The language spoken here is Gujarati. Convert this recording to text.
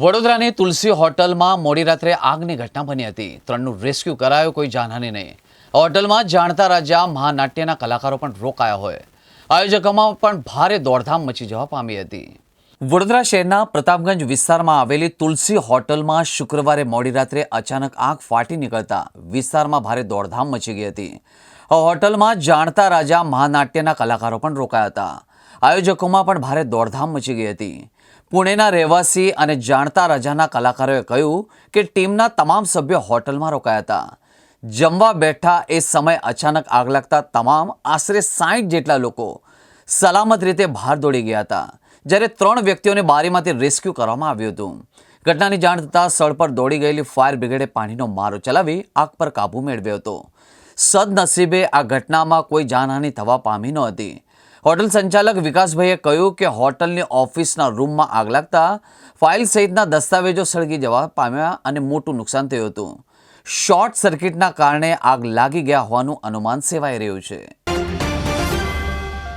વડોદરાની તુલસી હોટલમાં મોડી રાત્રે આગની ઘટના બની હતી. ત્રણનું રેસ્ક્યુ કરાયો, કોઈ જાનહાની નહીં. હોટલમાં જાણતા રાજા મહાનાટ્યના કલાકારો પણ રોકાયા હોય. આયોજકોમાં પણ ભારે દોડધામ મચી જવા પામી હતી. વડોદરા શહેરના પ્રતાપગંજ વિસ્તારમાં આવેલી તુલસી હોટલમાં શુક્રવારે મોડી રાત્રે અચાનક આગ ફાટી નીકળતા વિસ્તારમાં ભારે દોડધામ મચી ગઈ હતી. હોટલમાં જાણતા રાજા મહાનાટ્યના કલાકારો પણ રોકાયા હતા. આયોજકોમાં પણ ભારે દોડધામ મચી ગઈ હતી. પુણેના રહેવાસી અને જાણતા રાજાના કલાકારોએ કહ્યું કે ટીમના તમામ સભ્યો હોટલમાં રોકાયા હતા. જમવા બેઠા એ સમય અચાનક આગ લાગતા તમામ આશરે સાઠ જેટલા લોકો સલામત રીતે બહાર દોડી ગયા હતા, જ્યારે ત્રણ વ્યક્તિઓને બારીમાંથી રેસ્ક્યુ કરવામાં આવ્યું હતું. ઘટનાની જાણ થતાં સ્થળ પર દોડી ગયેલી ફાયર બ્રિગેડે પાણીનો મારો ચલાવી આગ પર કાબૂ મેળવ્યો હતો. સદનસીબે આ ઘટનામાં કોઈ જાનહાનિ થવા પામી નહોતી હોટલ સંચાલક વિકાસભાઈએ કહ્યું કે હોટલની ઓફિસના રૂમમાં આગ લાગતા ફાઇલ સહિતના દસ્તાવેજો સળગી જવા પામ્યા અને મોટું નુકસાન થયું હતું. શોર્ટ સર્કિટના કારણે આગ લાગી ગયા હોવાનું અનુમાન સેવાઈ રહ્યું છે.